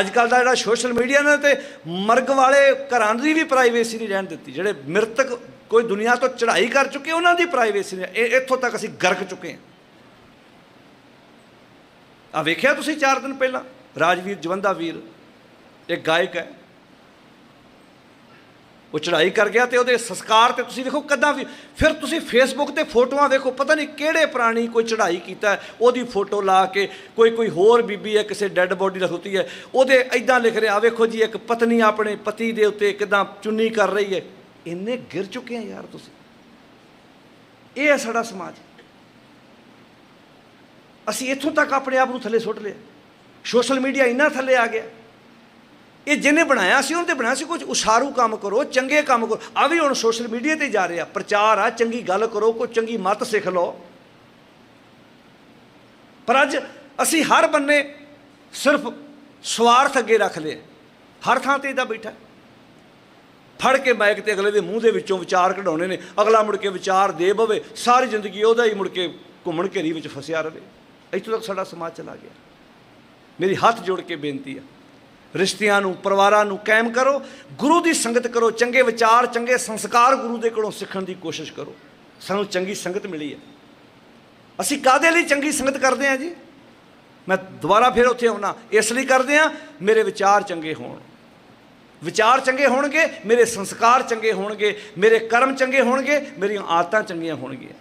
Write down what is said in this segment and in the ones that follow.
ਅੱਜ ਕੱਲ ਦਾ ਜਿਹੜਾ ਸੋਸ਼ਲ ਮੀਡੀਆ ਨੇ ਤੇ ਮਰਗ ਵਾਲੇ ਘਰਾਂ ਦੀ ਵੀ ਪ੍ਰਾਈਵੇਸੀ ਨਹੀਂ ਰਹਿਣ ਦਿੱਤੀ। ਜਿਹੜੇ ਮ੍ਰਿਤਕ ਕੋਈ ਦੁਨੀਆ ਤੋਂ ਚੜ੍ਹਾਈ ਕਰ ਚੁੱਕੇ, ਉਹਨਾਂ ਦੀ ਪ੍ਰਾਈਵੇਸੀ ਨਹੀਂ ਇਹ ਇੱਥੋਂ ਤੱਕ ਅਸੀਂ ਗਰਕ ਚੁੱਕੇ ਹਾਂ। ਆ ਵੇਖਿਆ ਤੁਸੀਂ 4 ਦਿਨ ਪਹਿਲਾਂ? ਰਾਜਵੀਰ, ਜਵੰਦਾ ਵੀਰ, ਇੱਕ ਗਾਇਕ ਹੈ। ਉਹ ਚੜ੍ਹਾਈ ਕਰ ਗਿਆ ਤੇ ਉਹਦੇ ਸੰਸਕਾਰ ਤੇ ਤੁਸੀਂ ਵੇਖੋ ਕਦਾਂ ਵੀ, ਫਿਰ ਤੁਸੀਂ ਫੇਸਬੁੱਕ ਤੇ ਫੋਟੋਆਂ ਵੇਖੋ ਪਤਾ ਨਹੀਂ ਕਿਹੜੇ ਪ੍ਰਾਣੀ ਕੋਈ ਚੜ੍ਹਾਈ ਕੀਤਾ ਉਹਦੀ ਫੋਟੋ ਲਾ ਕੇ ਕੋਈ ਕੋਈ ਹੋਰ ਬੀਬੀ ਹੈ, ਕਿਸੇ ਡੈੱਡ ਬੋਡੀ ਰਖੁੱਤੀ ਹੈ, ਉਹਦੇ ਐਦਾਂ ਲਿਖ ਰਿਹਾ ਵੇਖੋ ਜੀ, ਇੱਕ ਪਤਨੀ ਆਪਣੇ ਪਤੀ ਦੇ ਉੱਤੇ ਕਿਦਾਂ ਚੁੰਨੀ ਕਰ ਰਹੀ ਹੈ। ਇੰਨੇ ਗਿਰ ਚੁੱਕੇ ਆ ਯਾਰ ਤੁਸੀਂ। ਇਹ ਹੈ ਸਾਡਾ ਸਮਾਜ। ਅਸੀਂ ਇੱਥੋਂ ਤੱਕ ਆਪਣੇ ਆਪ ਨੂੰ ਥੱਲੇ ਸੁੱਟ ਲਿਆ। ਸੋਸ਼ਲ ਮੀਡੀਆ ਇੰਨਾ ਥੱਲੇ ਆ ਗਿਆ। ਇਹ ਜਿਹਨੇ ਬਣਾਇਆ ਸੀ, ਉਹਨੇ ਤੇ ਬਣਾਇਆ ਸੀ ਕੁਝ। ਉਸਾਰੂ ਕੰਮ ਕਰੋ, ਚੰਗੇ ਕੰਮ ਕਰੋ। ਆ ਵੀ ਹੁਣ ਸੋਸ਼ਲ ਮੀਡੀਆ ਤੇ ਜਾ ਰਿਹਾ। ਪ੍ਰਚਾਰ ਆ, ਚੰਗੀ ਗੱਲ ਕਰੋ, ਕੋਈ ਚੰਗੀ ਮੱਤ ਸਿੱਖ ਲਓ। ਪਰ ਅੱਜ ਅਸੀਂ ਹਰ ਬੰਨੇ ਸਿਰਫ ਸਵਾਰਥ ਅੱਗੇ ਰੱਖ ਲਿਆ ਹਰ ਥਾਂ ਤੇ ਇਹਦਾ ਬੈਠਾ। ਫੜ ਕੇ ਮਾਈਕ ਤੇ ਅਗਲੇ ਦੇ ਮੂੰਹ ਦੇ ਵਿੱਚੋਂ ਵਿਚਾਰ ਕਢਾਉਣੇ ਨੇ। ਅਗਲਾ ਮੁੜ ਕੇ ਵਿਚਾਰ ਦੇ ਬਵੇ ਸਾਰੀ ਜ਼ਿੰਦਗੀ ਉਹਦਾ ਹੀ ਮੁੜ ਕੇ ਘੁੰਮਣ ਘੇਰੀ ਵਿੱਚ ਫਸਿਆ ਰਹੇ। ਇੱਥੋਂ ਤੱਕ ਸਾਡਾ ਸਮਾਜ ਚਲਾ ਗਿਆ। ਮੇਰੀ ਹੱਥ ਜੋੜ ਕੇ ਬੇਨਤੀ ਆ। ਰਿਸ਼ਤਿਆਂ ਨੂੰ, ਪਰਿਵਾਰਾਂ ਨੂੰ ਕਾਇਮ ਕਰੋ, ਗੁਰੂ ਦੀ ਸੰਗਤ ਕਰੋ, ਚੰਗੇ ਵਿਚਾਰ, ਚੰਗੇ ਸੰਸਕਾਰ ਗੁਰੂ ਦੇ ਕੋਲੋਂ ਸਿੱਖਣ ਦੀ ਕੋਸ਼ਿਸ਼ ਕਰੋ। ਸਾਨੂੰ ਚੰਗੀ ਸੰਗਤ ਮਿਲੀ ਹੈ। ਅਸੀਂ ਕਾਦੇ ਲਈ ਚੰਗੀ ਸੰਗਤ ਕਰਦੇ ਹਾਂ ਜੀ? ਮੈਂ ਦੁਬਾਰਾ ਫਿਰ ਉੱਥੇ ਆਉਣਾ। ਇਸ ਲਈ ਕਰਦੇ ਹਾਂ, ਮੇਰੇ ਵਿਚਾਰ ਚੰਗੇ ਹੋਣ। ਵਿਚਾਰ ਚੰਗੇ ਹੋਣਗੇ, ਮੇਰੇ ਸੰਸਕਾਰ ਚੰਗੇ ਹੋਣਗੇ, ਮੇਰੇ ਕਰਮ ਚੰਗੇ ਹੋਣਗੇ, ਮੇਰੀਆਂ ਆਦਤਾਂ ਚੰਗੀਆਂ ਹੋਣਗੀਆਂ।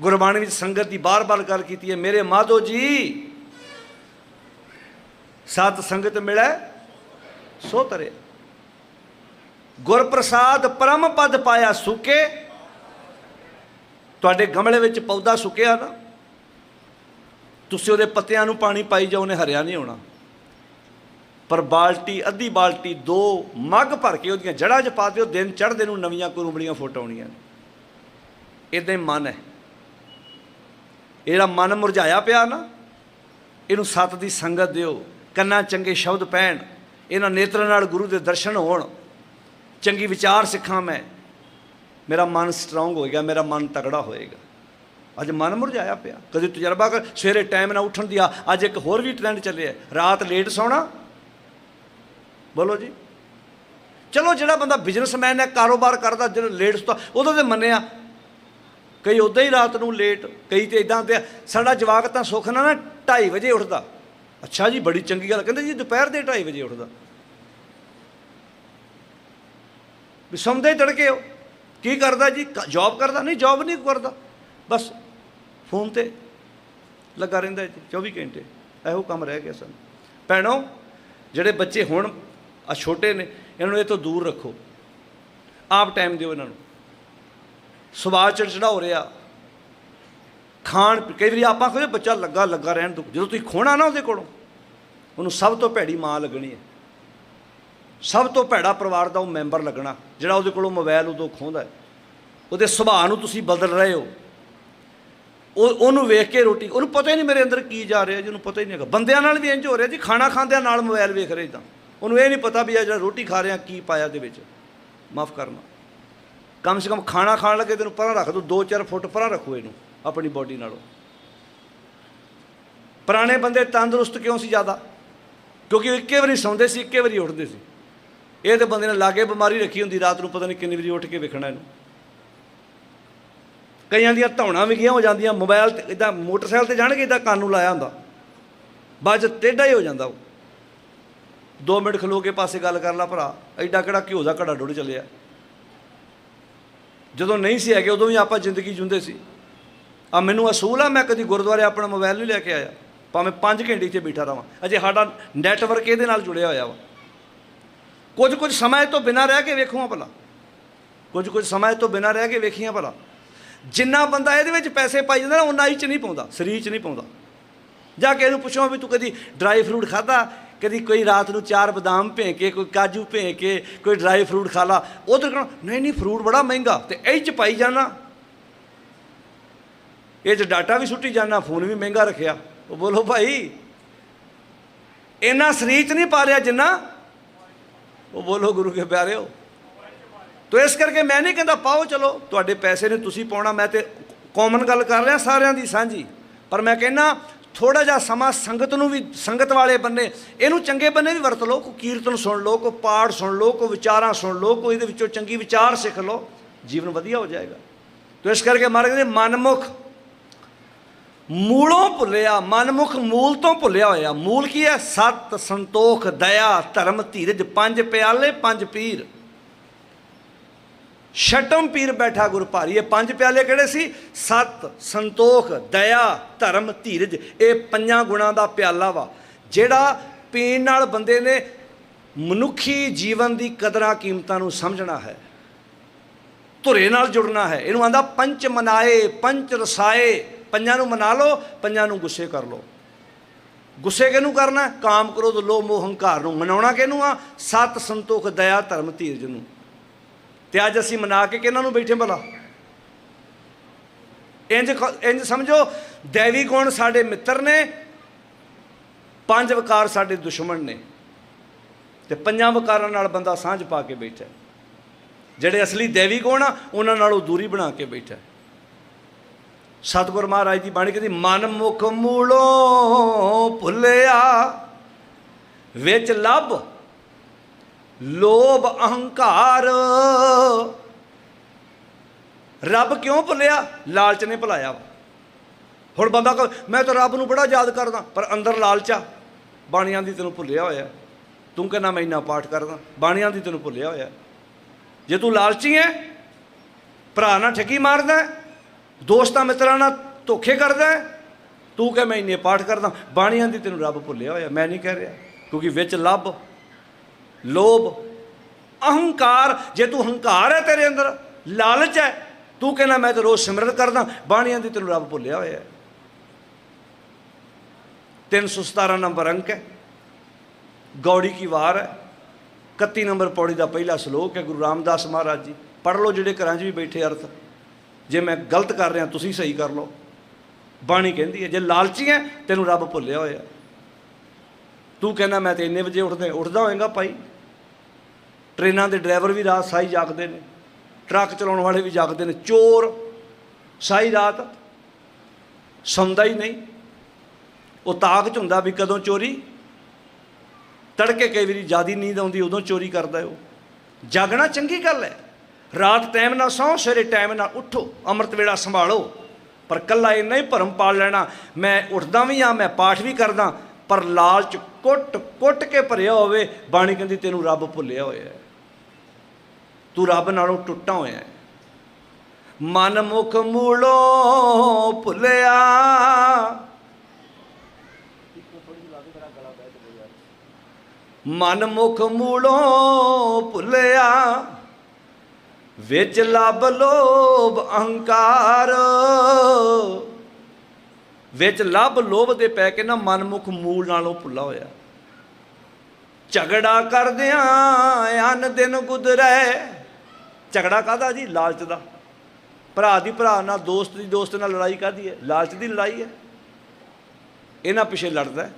ਗੁਰਬਾਣੀ ਵਿੱਚ ਸੰਗਤ ਦੀ ਬਾਰ-ਬਾਰ ਗੱਲ ਕੀਤੀ ਹੈ, ਮੇਰੇ ਮਾਧੋ ਜੀ, ਸਤ ਸੰਗਤ ਮਿਲੈ ਸੋ ਤਰੇ ਗੁਰਪ੍ਰਸਾਦ ਪਰਮ ਪਦ ਪਾਇਆ ਸੁਕੇ। ਤੁਹਾਡੇ ਗਮਲੇ ਵਿੱਚ ਪੌਦਾ ਸੁੱਕਿਆ ਨਾ। ਤੁਸੀਂ ਉਹਦੇ ਪੱਤਿਆਂ ਨੂੰ ਪਾਣੀ ਪਾਈ ਜਾਓ, ਉਹਨੇ ਹਰਿਆ ਨਹੀਂ ਹੋਣਾ। ਪਰ ਬਾਲਟੀ, ਅੱਧੀ ਬਾਲਟੀ, ਦੋ ਮੱਗ ਭਰ ਕੇ ਉਹਦੀਆਂ ਜੜ੍ਹਾਂ 'ਚ ਪਾ ਦਿਓ, ਦਿਨ ਚੜ੍ਹਦੇ ਨੂੰ ਨਵੀਆਂ ਕੁਰੂਬਲੀਆਂ ਫੁੱਟ ਆਉਣੀਆਂ ਨੇ। ਇਦਾਂ ਹੀ ਮਨ ਹੈ। ਇਹਦਾ ਮਨ ਮੁਰਝਾਇਆ ਪਿਆ ਨਾ, ਇਹਨੂੰ ਸਤ ਦੀ ਸੰਗਤ ਦਿਓ। ਕੰਨਾਂ ਚੰਗੇ ਸ਼ਬਦ ਪੈਣ। ਇਹਨਾਂ ਨੇਤਰਾਂ ਨਾਲ ਗੁਰੂ ਦੇ ਦਰਸ਼ਨ ਹੋਣ, ਚੰਗੀ ਵਿਚਾਰ ਸਿੱਖਾਂ ਮੈਂ, ਮੇਰਾ ਮਨ ਸਟਰੋਂਗ ਹੋਏਗਾ, ਮੇਰਾ ਮਨ ਤਗੜਾ ਹੋਏਗਾ। ਅੱਜ ਮਨ ਮੁਰਝਾਇਆ ਪਿਆ। ਕਦੇ ਤਜਰਬਾ ਕਰ, ਸਵੇਰੇ ਟਾਈਮ ਨਾਲ ਉੱਠਣ ਦੀ ਆ, ਅੱਜ ਇੱਕ ਹੋਰ ਵੀ ਟ੍ਰੈਂਡ ਚੱਲਿਆ ਰਾਤ ਲੇਟ ਸੌਣਾ। ਬੋਲੋ ਜੀ। ਚਲੋ ਜਿਹੜਾ ਬੰਦਾ ਬਿਜ਼ਨਸਮੈਨ ਹੈ, ਕਾਰੋਬਾਰ ਕਰਦਾ ਜਿਹੜਾ ਲੇਟ ਸੁੱਤਾ ਉਦੋਂ ਤੇ ਮੰਨਿਆ। ਕਈ ਉਦਾਂ ਹੀ ਰਾਤ ਨੂੰ ਲੇਟ ਕਈ ਤੇ ਇਦਾਂ ਤੇ ਸਾਡਾ ਜਵਾਕ ਤਾਂ ਸੁੱਖ ਨਾਲ ਨਾ 2:30 ਵਜੇ ਉੱਠਦਾ। ਅੱਛਾ ਜੀ, ਬੜੀ ਚੰਗੀ ਗੱਲ ਕਹਿੰਦੇ ਜੀ, ਦੁਪਹਿਰ ਦੇ 2:30 ਵਜੇ ਉੱਠਦਾ। ਵੀ ਸੌਂਦੇ ਤੜਕੇ ਹੋ ਕੀ ਕਰਦਾ ਜੀ? ਜੌਬ ਕਰਦਾ? ਨਹੀਂ ਜੌਬ ਨਹੀਂ ਕਰਦਾ। ਬਸ ਫੋਨ ਤੇ ਲੱਗਾ ਰਹਿੰਦਾ ਜੀ 24 ਘੰਟੇ। ਇਹੋ ਕੰਮ ਰਹਿ ਗਿਆ ਸਾਨੂੰ। ਭੈਣੋ, ਜਿਹੜੇ ਬੱਚੇ ਹੁਣ ਆ ਛੋਟੇ ਨੇ, ਇਹਨਾਂ ਨੂੰ ਇਹ ਤੋਂ ਦੂਰ ਰੱਖੋ। ਆਪ ਟਾਈਮ ਦਿਓ ਇਹਨਾਂ ਨੂੰ। ਸੁਭਾਅ ਚੜਚੜਾ ਹੋ ਰਿਹਾ। ਖਾਣ ਕਈ ਵਾਰੀ ਆਪਾਂ ਕਹਿੰਦੇ ਬੱਚਾ ਲੱਗਾ ਲੱਗਾ ਰਹਿਣ ਦੋ ਜਦੋਂ ਤੁਸੀਂ ਖੋਣਾ ਨਾ ਉਹਦੇ ਕੋਲੋਂ, ਉਹਨੂੰ ਸਭ ਤੋਂ ਭੈੜੀ ਮਾਂ ਲੱਗਣੀ ਹੈ। ਸਭ ਤੋਂ ਭੈੜਾ ਪਰਿਵਾਰ ਦਾ ਉਹ ਮੈਂਬਰ ਲੱਗਣਾ, ਜਿਹੜਾ ਉਹਦੇ ਕੋਲੋਂ ਮੋਬਾਈਲ ਉਦੋਂ ਖੋਹਦਾ ਉਹਦੇ ਸੁਭਾਅ ਨੂੰ ਤੁਸੀਂ ਬਦਲ ਰਹੇ ਹੋ। ਉਹ ਉਹਨੂੰ ਵੇਖ ਕੇ ਰੋਟੀ, ਉਹਨੂੰ ਪਤਾ ਹੀ ਨਹੀਂ ਮੇਰੇ ਅੰਦਰ ਕੀ ਜਾ ਰਿਹਾ ਜੀ, ਉਹਨੂੰ ਪਤਾ ਹੀ ਨਹੀਂ ਹੈਗਾ। ਬੰਦਿਆਂ ਨਾਲ ਵੀ ਇੰਜ ਹੋ ਰਿਹਾ ਜੀ, ਖਾਣਾ ਖਾਂਦਿਆਂ ਨਾਲ ਮੋਬਾਈਲ ਵੇਖ ਰਹੇ ਤਾਂ। ਉਹਨੂੰ ਇਹ ਨਹੀਂ ਪਤਾ ਵੀ ਆ ਜਿਹੜਾ ਰੋਟੀ ਖਾ ਰਿਹਾ, ਕੀ ਪਾਇਆ ਦੇ ਵਿੱਚ। ਮਾਫ ਕਰਨਾ। ਕਮ ਸੇ ਕਮ ਖਾਣਾ ਖਾਣ ਲੱਗੇ ਤੈਨੂੰ ਪਰਾਂ ਰੱਖ ਦੋ 2-4 ਫੁੱਟ ਪਰਾਂ ਰੱਖੋ ਇਹਨੂੰ। ਆਪਣੀ ਬਾਡੀ ਨਾਲੋਂ। ਪੁਰਾਣੇ ਬੰਦੇ ਤੰਦਰੁਸਤ ਕਿਉਂ ਸੀ ਜ਼ਿਆਦਾ? ਕਿਉਂਕਿ ਉਹ ਇੱਕੇ ਵਾਰੀ ਸੌਂਦੇ ਸੀ, ਇੱਕੇ ਵਾਰੀ ਉੱਠਦੇ ਸੀ। ਇਹ ਤੇ ਬੰਦੇ ਨੇ ਲਾਗੇ ਬਿਮਾਰੀ ਰੱਖੀ ਹੁੰਦੀ, ਰਾਤ ਨੂੰ ਪਤਾ ਨਹੀਂ ਕਿੰਨੀ ਵਾਰੀ ਉੱਠ ਕੇ ਵੇਖਣਾ ਇਹਨੂੰ। ਕਈਆਂ ਦੀਆਂ ਧੌਣਾ ਵਿਗੀਆਂ ਹੋ ਜਾਂਦੀਆਂ ਮੋਬਾਈਲ ਤੇ ਇਦਾਂ ਮੋਟਰਸਾਈਕਲ ਤੇ ਜਾਣਗੇ ਇਦਾਂ ਕੰਨ ਨੂੰ ਲਾਇਆ ਹੁੰਦਾ। ਬਾਅਦ ਚ ਟੇਢਾ ਹੀ ਹੋ ਜਾਂਦਾ ਉਹ। 2 ਮਿੰਟ ਖਲੋ ਕੇ ਪਾਸੇ ਗੱਲ ਕਰ ਲਾ ਭਰਾ, ਐਡਾ ਕਿਹੜਾ ਘਿਓ ਦਾ ਘੜਾ ਡੁੱਡ ਚੱਲਿਆ। ਜਦੋਂ ਨਹੀਂ ਸੀ ਹੈਗੇ, ਉਦੋਂ ਵੀ ਆਪਾਂ ਜ਼ਿੰਦਗੀ ਜੁੰਦੇ ਸੀ। ਆ ਮੈਨੂੰ ਅਸੂਲ ਆ, ਮੈਂ ਕਦੀ ਗੁਰਦੁਆਰੇ ਆਪਣਾ ਮੋਬਾਈਲ ਨਹੀਂ ਲੈ ਕੇ ਆਇਆ। ਭਾਵੇਂ 5 ਘੰਟੇ ਇੱਥੇ ਬੈਠਾ ਰਵਾਂ ਅਜੇ ਸਾਡਾ ਨੈਟਵਰਕ ਇਹਦੇ ਨਾਲ ਜੁੜਿਆ ਹੋਇਆ ਵਾ। ਕੁਝ ਕੁਝ ਸਮਾਂ ਤੋਂ ਬਿਨਾਂ ਰਹਿ ਕੇ ਵੇਖੂਆਂ ਭਲਾ। ਕੁਝ ਕੁਝ ਸਮਾਂ ਤੋਂ ਬਿਨਾਂ ਰਹਿ ਕੇ ਵੇਖੀਆਂ ਭਲਾ। ਜਿੰਨਾ ਬੰਦਾ ਇਹਦੇ ਵਿੱਚ ਪੈਸੇ ਪਾਈ ਜਾਂਦਾ ਨਾ ਉਨਾ ਹੀ ਚ ਨਹੀਂ ਪਾਉਂਦਾ, ਸਰੀਰ ਚ ਨਹੀਂ ਪਾਉਂਦਾ। ਜਾ ਕੇ ਇਹਨੂੰ ਪੁੱਛੋ ਵੀ ਤੂੰ ਕਦੀ ਡਰਾਈ ਫਰੂਟ ਖਾਦਾ ਕਦੀ ਕੋਈ ਰਾਤ ਨੂੰ ਚਾਰ ਬਦਾਮ ਭੇ ਕੇ ਕੋਈ ਕਾਜੂ ਭੇ ਕੇ ਕੋਈ ਡਰਾਈ ਫਰੂਟ ਖਾ ਲਾ। ਉਧਰ ਕਹਣਾ ਨਹੀਂ ਨਹੀਂ ਫਰੂਟ ਬੜਾ ਮਹਿੰਗਾ। ਤੇ ਇਹ ਚ ਪਾਈ ਜਾਣਾ। ਇਹ ਚ ਡਾਟਾ ਵੀ ਸੁੱਟੀ ਜਾਣਾ ਫੋਨ ਵੀ ਮਹਿੰਗਾ ਰੱਖਿਆ। ਉਹ ਬੋਲੋ ਭਾਈ, ਇੰਨਾ ਸਰੀਰ ਚ ਨਹੀਂ ਪਾ ਰਿਹਾ ਜਿੰਨਾ? ਉਹ ਬੋਲੋ ਗੁਰੂ ਕੇ ਪਿਆਰਿਓ। ਤੋ ਇਸ ਕਰਕੇ ਮੈਂ ਨਹੀਂ ਕਹਿੰਦਾ ਪਾਓ, ਚਲੋ, ਤੁਹਾਡੇ ਪੈਸੇ ਨੇ ਤੁਸੀਂ ਪਾਉਣਾ, ਮੈਂ ਤੇ ਕਾਮਨ ਗੱਲ ਕਰ ਰਿਹਾ ਸਾਰਿਆਂ ਦੀ, ਸਾਂਝੀ। ਪਰ ਮੈਂ ਕਹਿੰਦਾ ਥੋੜਾ ਜਿਹਾ ਸਮਾਂ ਸੰਗਤ ਨੂੰ ਵੀ, ਸੰਗਤ ਵਾਲੇ ਬੰਨੇ, ਇਹਨੂੰ ਚੰਗੇ ਬੰਨੇ ਵੀ ਵਰਤ ਲਓ ਕੋ ਕੀਰਤਨ ਸੁਣ ਲਓ ਕੋ ਪਾਠ ਸੁਣ ਲਓ ਕੋ ਵਿਚਾਰਾਂ ਸੁਣ ਲਓ ਕੋ ਇਹਦੇ ਵਿੱਚੋਂ ਚੰਗੀ ਵਿਚਾਰ ਸਿੱਖ ਲਓ, ਜੀਵਨ ਵਧੀਆ ਹੋ ਜਾਏਗਾ। ਤੋ ਇਸ ਕਰਕੇ ਮਹਾਰਾਜ ਕਹਿੰਦੇ ਮਨਮੁਖ ਮੂਲੋਂ ਭੁੱਲਿਆ, ਮਨਮੁਖ ਮੂਲ ਤੋਂ ਭੁੱਲਿਆ ਹੋਇਆ। ਮੂਲ ਕੀ ਹੈ? ਸਤ, ਸੰਤੋਖ, ਦਇਆ, ਧਰਮ, ਧੀਰਜ, ਪੰਜ ਪਿਆਲੇ, ਪੰਜ ਪੀਰ। ਛਟਮ ਪੀਰ ਬੈਠਾ ਗੁਰ ਭਾਰੀ। ਇਹ ਪੰਜ ਪਿਆਲੇ ਕਿਹੜੇ ਸੀ? ਸਤ, ਸੰਤੋਖ, ਦਇਆ, ਧਰਮ, ਧੀਰਜ। ਇਹ ਪੰਜਾਂ ਗੁਣਾਂ ਦਾ ਪਿਆਲਾ ਵਾ। ਜਿਹੜਾ ਪੀਣ ਨਾਲ ਬੰਦੇ ਨੇ ਮਨੁੱਖੀ ਜੀਵਨ ਦੀ ਕਦਰਾਂ ਕੀਮਤਾਂ ਨੂੰ ਸਮਝਣਾ ਹੈ। ਧੁਰੇ ਨਾਲ ਜੁੜਨਾ ਹੈ। ਇਹਨੂੰ ਆਂਦਾ ਪੰਚ ਮਨਾਏ, ਪੰਚ ਰਸਾਏ। ਪੰਜਾਂ ਨੂੰ ਮਨਾ ਲਓ, ਪੰਜਾਂ ਨੂੰ ਗੁੱਸੇ ਕਰ ਲਓ। ਗੁੱਸੇ ਕਿਹਨੂੰ ਕਰਨਾ? ਕਾਮ ਕ੍ਰੋਧ, ਲੋਭ, ਮੋਹ, ਹੰਕਾਰ ਨੂੰ। ਮਨਾਉਣਾ ਕਿਹਨੂੰ ਆ? ਸਤ ਸੰਤੋਖ, ਦਇਆ, ਧਰਮ, ਧੀਰਜ ਨੂੰ। ਤੇ ਅੱਜ ਅਸੀਂ ਮਨਾ ਕੇ ਕਿਹਨਾਂ ਨੂੰ ਬੈਠੇ ਭਲਾ? ਇੰਜ ਕ- ਇੰਜ ਸਮਝੋ, ਦੇਵੀ ਗੁਣ ਸਾਡੇ ਮਿੱਤਰ ਨੇ? ਪੰਜ ਵਿਕਾਰ ਸਾਡੇ ਦੁਸ਼ਮਣ ਨੇ। ਤੇ ਪੰਜਾਂ ਵਿਕਾਰਾਂ ਨਾਲ ਬੰਦਾ ਸਾਂਝ ਪਾ ਕੇ ਬੈਠਾ। ਜਿਹੜੇ ਅਸਲੀ ਦੇਵੀ ਗੁਣ ਆ, ਉਹਨਾਂ ਨਾਲੋਂ ਦੂਰੀ ਬਣਾ ਕੇ ਬੈਠਾ। ਸਤਿਗੁਰ ਮਹਾਰਾਜ ਦੀ ਬਾਣੀ ਕਹਿੰਦੀ, ਮਨ ਮੁਖ ਮੂਲੋਂ ਭੁੱਲਿਆ, ਵਿੱਚ ਲੱਭ ਲੋਭ ਅਹੰਕਾਰ। ਰੱਬ ਕਿਉਂ ਭੁੱਲਿਆ? ਲਾਲਚ ਨੇ ਭੁਲਾਇਆ ਵਾ। ਹੁਣ ਬੰਦਾ ਕਹੇ, ਮੈਂ ਤਾਂ ਰੱਬ ਨੂੰ ਬੜਾ ਯਾਦ ਕਰਦਾ, ਪਰ ਅੰਦਰ ਲਾਲਚਾ ਬਾਣੀਆਂ ਦੀ ਤੈਨੂੰ ਭੁੱਲਿਆ ਹੋਇਆ। ਤੂੰ ਕਹਿੰਦਾ, ਮੈਂ ਇੰਨਾ ਪਾਠ ਕਰਦਾ, ਬਾਣੀਆਂ ਦੀ ਤੈਨੂੰ ਭੁੱਲਿਆ ਹੋਇਆ। ਜੇ ਤੂੰ ਲਾਲਚੀ ਹੈ ਭਰਾ ਨਾਲ ਠੱਗੀ ਮਾਰਦਾ ਦੋਸਤਾਂ ਮਿੱਤਰਾਂ ਨਾਲ ਧੋਖੇ ਕਰਦਾ ਤੂੰ ਕਹੇ, ਮੈਂ ਇੰਨੇ ਪਾਠ ਕਰਦਾ ਬਾਣੀਆਂ ਦੀ ਤੈਨੂੰ ਰੱਬ ਭੁੱਲਿਆ ਹੋਇਆ, ਮੈਂ ਨਹੀਂ ਕਹਿ ਰਿਹਾ। ਕਿਉਂਕਿ ਵਿੱਚ ਲੱਭ, ਲੋਭ, ਅਹੰਕਾਰ, ਜੇ ਤੂੰ ਹੰਕਾਰ ਹੈ ਤੇਰੇ ਅੰਦਰ, ਲਾਲਚ ਹੈ, ਤੂੰ ਕਹਿੰਦਾ ਮੈਂ ਤਾਂ ਰੋਜ਼ ਸਿਮਰਨ ਕਰਦਾ ਬਾਣੀਆਂ ਦੀ ਤੈਨੂੰ ਰੱਬ ਭੁੱਲਿਆ ਹੋਇਆ ਹੈ। 317 ਨੰਬਰ ਅੰਕ ਹੈ। ਗੌੜੀ ਕੀ ਵਾਰ ਹੈ। 31 ਨੰਬਰ ਪੌੜੀ ਦਾ ਪਹਿਲਾ ਸ਼ਲੋਕ ਹੈ, ਗੁਰੂ ਰਾਮਦਾਸ ਮਹਾਰਾਜ ਜੀ। ਪੜ੍ਹ ਲਓ ਜਿਹੜੇ ਘਰਾਂ 'ਚ ਵੀ ਬੈਠੇ ਅਰਥ। ਜੇ ਮੈਂ ਗਲਤ ਕਰ ਰਿਹਾ, ਤੁਸੀਂ ਸਹੀ ਕਰ ਲਓ। ਬਾਣੀ ਕਹਿੰਦੀ ਹੈ, ਜੇ ਲਾਲਚੀ ਹੈ, ਤੈਨੂੰ ਰੱਬ ਭੁੱਲਿਆ ਹੋਇਆ। ਤੂੰ ਕਹਿੰਦਾ, ਮੈਂ ਤੇ ਇੰਨੇ ਵਜੇ ਉੱਠਦੇ, ਉੱਠਦਾ ਹੋਏਗਾ ਭਾਈ। ਟ੍ਰੇਨਾਂ ਦੇ ਡਰਾਈਵਰ ਵੀ ਰਾਤ ਸਾਈ ਜਾਗਦੇ ਨੇ। ਟਰੱਕ ਚਲਾਉਣ ਵਾਲੇ ਵੀ ਜਾਗਦੇ ਨੇ। ਚੋਰ ਸਾਈ ਰਾਤ ਸੌਂਦਾ ਹੀ ਨਹੀਂ। ਉਹ ਤਾਕ ਚ ਹੁੰਦਾ ਵੀ ਕਦੋਂ ਚੋਰੀ? ਤੜਕੇ ਕਈ ਵਾਰੀ ਜਿਆਦੀ ਨੀਂਦ ਆਉਂਦੀ, ਉਦੋਂ ਚੋਰੀ ਕਰਦਾ ਉਹ। ਜਾਗਣਾ ਚੰਗੀ ਗੱਲ ਹੈ। ਰਾਤ ਟਾਈਮ ਨਾਲ ਸੌਂ, ਸਵੇਰੇ ਟਾਈਮ ਨਾਲ ਉੱਠੋ, ਅੰਮ੍ਰਿਤ ਵੇਲਾ ਸੰਭਾਲੋ। ਪਰ ਕੱਲਾ ਇੰਨਾ ਹੀ ਭਰਮ ਪਾਲ ਲੈਣਾ, ਮੈਂ ਉੱਠਦਾ ਵੀ ਆ ਮੈਂ ਪਾਠ ਵੀ ਕਰਦਾ, ਪਰ ਲਾਲਚ ਕੁੱਟ ਕੁੱਟ ਕੇ ਭਰਿਆ ਹੋਵੇ, ਬਾਣੀ ਕਹਿੰਦੀ ਤੈਨੂੰ ਰੱਬ ਭੁੱਲਿਆ ਹੋਇਆ ਤੂੰ ਰੱਬ ਨਾਲੋਂ ਟੁੱਟਾ ਹੋਇਆ ਮਨ ਮੁਖ ਮੂਲੋਂ ਭੁੱਲਿਆ। ਮਨ ਮੁਖ ਮੂਲੋਂ ਭੁੱਲਿਆ। ਵਿੱਚ ਲੱਭ ਲੋਭ ਅਹੰਕਾਰ। ਵਿੱਚ ਲੱਭ ਲੋਭ ਦੇ ਪੈ ਕੇ ਨਾ ਮਨ ਮੁਖ ਮੂਲ ਨਾਲੋਂ ਭੁੱਲਾ ਹੋਇਆ। ਝਗੜਾ ਕਰਦਿਆਂ ਅਨ ਦਿਨ ਗੁਜ਼ਰੈ। ਝਗੜਾ ਕਾਦਾ ਜੀ? ਲਾਲਚ ਦਾ। ਭਰਾ ਦੀ ਭਰਾ ਨਾਲ, ਦੋਸਤ ਦੀ ਦੋਸਤ ਨਾਲ ਲੜਾਈ ਕਾਦੀ ਹੈ? ਲਾਲਚ ਦੀ ਲੜਾਈ ਹੈ। ਇਹਨਾਂ ਪਿੱਛੇ ਲੜਦਾ ਹੈ।